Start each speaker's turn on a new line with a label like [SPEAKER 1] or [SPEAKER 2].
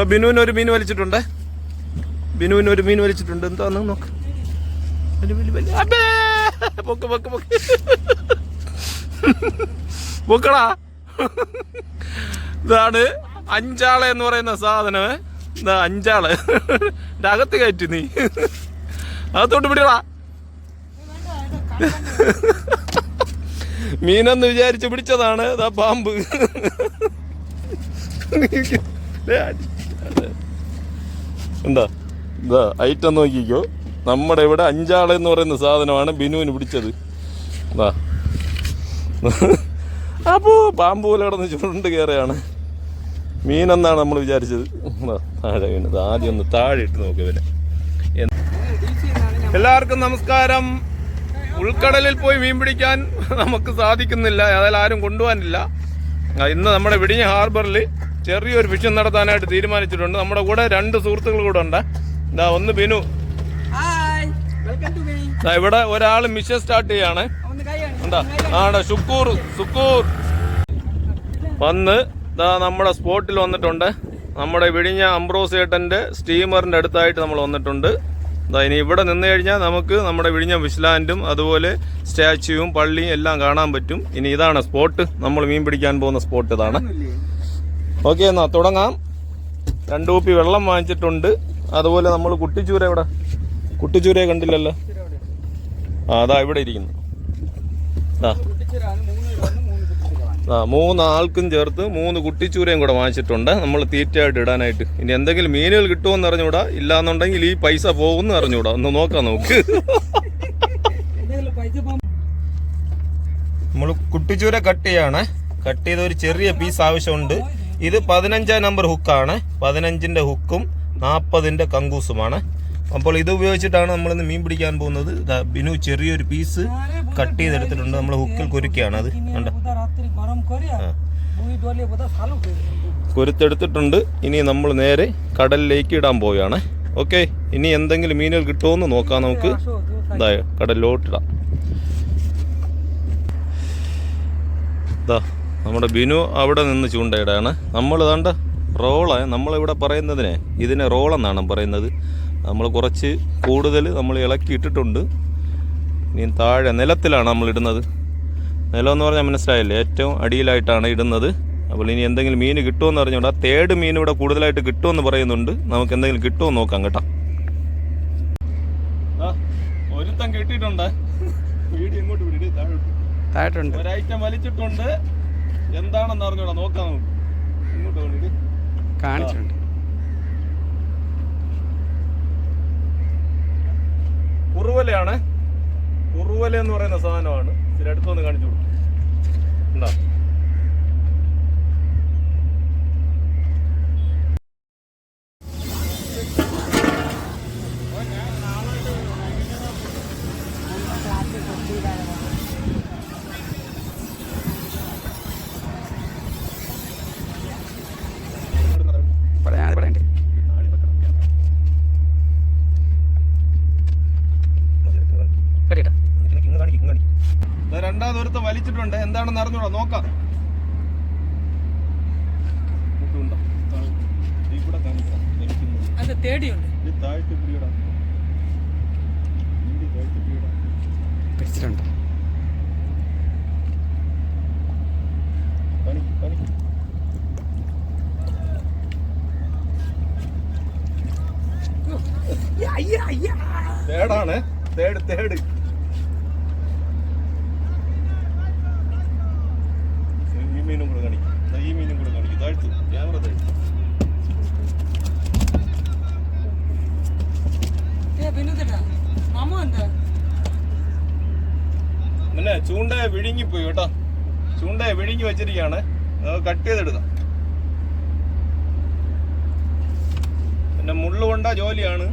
[SPEAKER 1] ബിനുവിന് ഒരു മീൻ വലിച്ചിട്ടുണ്ട്. ബിനുവിന് ഒരു മീൻ വലിച്ചിട്ടുണ്ട്. എന്താന്ന് നോക്ക്. പൊക്കടാ. ഇതാണ് അഞ്ചാൾ എന്ന് പറയുന്ന സാധനം. ഇതാ അഞ്ചാൾ. എന്റെ അകത്ത് കയറ്റി നീ. അകത്തോട്ട് പിടിക്കടാ മീനെന്ന് വിചാരിച്ച് പിടിച്ചതാണ്. ഇതാ പാമ്പ്. എന്താ? ഇതാ ഐറ്റം നോക്കിക്കോ. നമ്മുടെ ഇവിടെ അഞ്ചാളെന്ന് പറയുന്ന സാധനമാണ് ബിനുവിന് പിടിച്ചത്. എന്താ അപ്പോ പാമ്പ് പോലെ കിടന്ന് ചുരുണ്ട് കയറുകയാണ് മീനെന്നാണ് നമ്മൾ വിചാരിച്ചത്. ദാ, താഴെ വീണത് ആദ്യം ഒന്ന് താഴെ ഇട്ട് നോക്കുക പിന്നെ എല്ലാവർക്കും നമസ്കാരം. ഉൾക്കടലിൽ പോയി മീൻ പിടിക്കാൻ നമുക്ക് സാധിക്കുന്നില്ല. അതായത് ആരും കൊണ്ടുപോകാനില്ല. ഇന്ന് നമ്മുടെ വിടിഞ്ഞ ഹാർബറിൽ ചെറിയൊരു ഫിഷൻ നടത്താനായിട്ട് തീരുമാനിച്ചിട്ടുണ്ട്. നമ്മുടെ കൂടെ രണ്ട് സുഹൃത്തുക്കൾ കൂടെ ഉണ്ട്. ഇതാ ഒന്ന് ബിനു. ഇവിടെ ഒരാൾ മിഷൻ സ്റ്റാർട്ട് ചെയ്യാണ്. ആടാ ഷുക്കൂർ സുക്കൂർ വന്ന് ഇതാ നമ്മുടെ സ്പോട്ടിൽ വന്നിട്ടുണ്ട്. നമ്മുടെ വിഴിഞ്ഞ അംബ്രോസ് ഏട്ടന്റെ സ്റ്റീമറിന്റെ അടുത്തായിട്ട് നമ്മൾ വന്നിട്ടുണ്ട്. ഇതാ ഇനി ഇവിടെ നിന്ന് കഴിഞ്ഞാൽ നമുക്ക് നമ്മുടെ വിഴിഞ്ഞ വിശ്ലാൻഡും അതുപോലെ സ്റ്റാച്യുവും പള്ളിയും എല്ലാം കാണാൻ പറ്റും. ഇനി ഇതാണ് സ്പോട്ട്. നമ്മൾ മീൻ പിടിക്കാൻ പോകുന്ന സ്പോട്ട് ഇതാണ്. ഓക്കെ എന്നാ തുടങ്ങാം. രണ്ട് കുപ്പി വെള്ളം വാങ്ങിച്ചിട്ടുണ്ട്. അതുപോലെ നമ്മൾ കുട്ടിച്ചൂര ഇവിടെ കുട്ടിച്ചൂരയെ കണ്ടില്ലല്ലോ? ആ അതാ ഇവിടെ ഇരിക്കുന്നു. ആ. ആ മൂന്ന് ആൾക്കും ചേർത്ത് മൂന്ന് കുട്ടിച്ചൂരയും കൂടെ വാങ്ങിച്ചിട്ടുണ്ട്. നമ്മൾ തീറ്റയായിട്ട് ഇടാനായിട്ട്. ഇനി എന്തെങ്കിലും മീനുകൾ കിട്ടുമെന്ന് അറിഞ്ഞൂടാ? ഇല്ലാന്നുണ്ടെങ്കിൽ ഈ പൈസ പോകുമെന്ന് അറിഞ്ഞൂടാ. ഒന്ന് നോക്കാം
[SPEAKER 2] നോക്ക്
[SPEAKER 1] നമ്മൾ കുട്ടിച്ചൂര കട്ട് ചെയ്യാണ്. കട്ട് ചെയ്ത ഒരു ചെറിയ പീസ് ആവശ്യമുണ്ട്. ഇത് പതിനഞ്ചാം നമ്പർ ഹുക്കാണ് പതിനഞ്ചിന്റെ ഹുക്കും നാൽപ്പതിന്റെ കങ്കൂസുമാണ്. അപ്പോൾ ഇത് ഉപയോഗിച്ചിട്ടാണ് നമ്മളിന്ന് മീൻ പിടിക്കാൻ പോകുന്നത്. ബിനു ചെറിയൊരു പീസ് കട്ട് ചെയ്തെടുത്തിട്ടുണ്ട്. നമ്മൾ ഹുക്കിൽ കുരുക്കുകയാണ് അത്. കണ്ട? കുരുത്തെടുത്തിട്ടുണ്ട്. ഇനി നമ്മൾ നേരെ കടലിലേക്ക് ഇടാൻ പോവുകയാണ്. ഓക്കെ ഇനി എന്തെങ്കിലും മീനുകൾ കിട്ടുമെന്ന് നോക്കാം നമുക്ക്. കടലിലോട്ടിടാം. ഇതാ നമ്മുടെ ബിനു അവിടെ നിന്ന് ചൂണ്ടയിടാണ്. നമ്മൾ കണ്ട റോൾ നമ്മളിവിടെ പറയുന്നതിനെ. ഇതിനെ റോളെന്നാണ് പറയുന്നത്. നമ്മൾ കുറച്ച് കൂടുതൽ നമ്മൾ ഇളക്കി ഇട്ടിട്ടുണ്ട്. ഇനി താഴെ നിലത്തിലാണ് നമ്മൾ ഇടുന്നത്. നിലമെന്ന് എന്ന് പറഞ്ഞാൽ മനസ്സിലായില്ലേ ഏറ്റവും അടിയിലായിട്ടാണ് ഇടുന്നത്. അപ്പോൾ ഇനി എന്തെങ്കിലും മീൻ കിട്ടുമെന്ന് അറിഞ്ഞുകൊണ്ട് ആ തേർഡ് മീൻ ഇവിടെ കൂടുതലായിട്ട് കിട്ടുമെന്ന് പറയുന്നുണ്ട്. നമുക്ക് എന്തെങ്കിലും കിട്ടുമെന്ന് നോക്കാം കേട്ടോ. ഒരുത്തം കിട്ടിയിട്ടുണ്ട്. വീഡിയോ ഇങ്ങോട്ട് വിടി താഴോട്ട്.
[SPEAKER 2] താഴോട്ടുണ്ട്.
[SPEAKER 1] ഒരൈറ്റം വലിച്ചിട്ടുണ്ട്. എന്താണെന്ന് അറിഞ്ഞൂടാ നോക്കാം നമുക്ക്. ഇങ്ങോട്ട് വേണ്ടി
[SPEAKER 2] കാണിച്ചിട്ടുണ്ട്.
[SPEAKER 1] കുറുവലയാണ്. കുറുവല എന്ന് പറയുന്ന സാധനമാണ്. ഇതിന് അടുത്തൊന്ന് കാണിച്ചു കൊടുക്കും. ഉണ്ടോ താഴ്ത്തി ദൂരത്ത് ഇത് എന്താണെന്ന്.
[SPEAKER 2] പിടിച്ചിട്ടുണ്ട്.
[SPEAKER 1] കാണിക്ക്, കാണിക്ക്. തേടാണ്. തേട് തേട്. ഈ മീനും കൂടെ കാണിക്കും. ഈ മീനും കൂടെ കാണിക്കും. താഴ്ത്തു ക്യാമറ താഴ്ത്തു പിന്നെ ചൂണ്ടയെ വിഴുങ്ങിപ്പോയി കേട്ടോ. ചൂണ്ടയെ വിഴുങ്ങി വെച്ചിരിക്കുകയാണ്. അത് കട്ട് ചെയ്തെടുക്കാം. പിന്നെ മുള്ളുകൊണ്ട ജോലിയാണ്.